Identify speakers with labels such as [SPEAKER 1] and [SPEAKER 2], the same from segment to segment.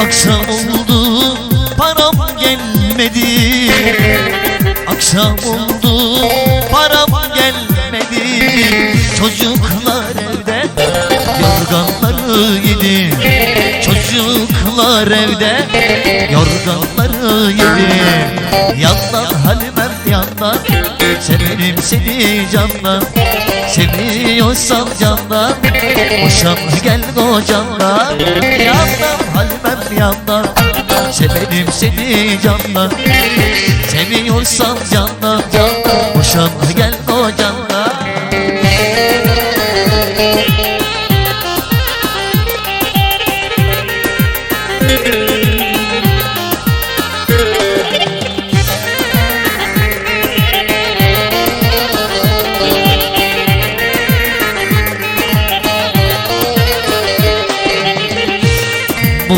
[SPEAKER 1] Akşam oldu param gelmedi. Akşam oldu yedi Çocuklar evde yorganları yedi. Yandan Halimem yandan Severim seni candan. Seviyorsan candan Boşan gel kocandan. Yandan Halimem yandan Severim seni candan. Seviyorsan candan Boşan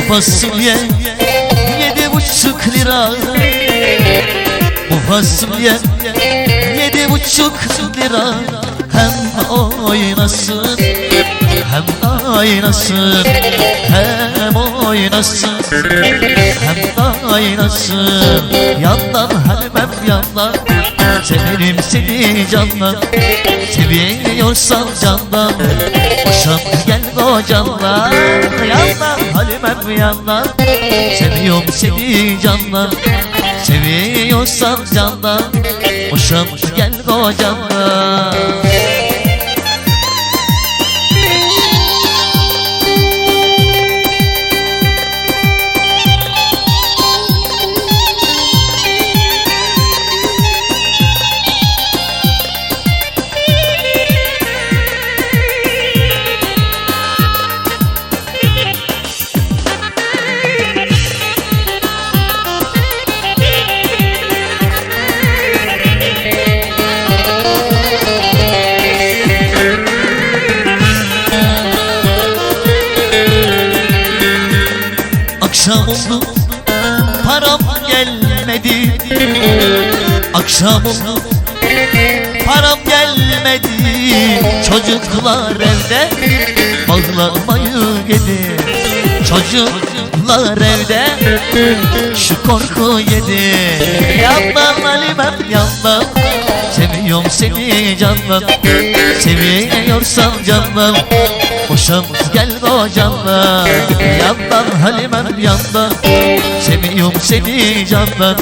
[SPEAKER 1] fasulye yedi buçuk lira. Bu fasulye yedi buçuk lira. Hem oynasın hem oynasın Hem oynasın hem oynasın. Yandan halimem yandan Severim seni candan. Seviyorsan candan Boşan gel kocandan Yandan halimem yandan. Seviyorum seni candan. Seviyorsan candan. Boşan gel kocandan Akşam oldu param gelmedi. Akşam oldu param gelmedi. Çocuklar evde bağlamayı yedi. Çocuklar evde şu korku yedi. Yandan Halimem yandan Seviyorum seni candan Seviyorsan candan Boşan gel kocandan Yandan Halimem yandan. Seviyorum seni candan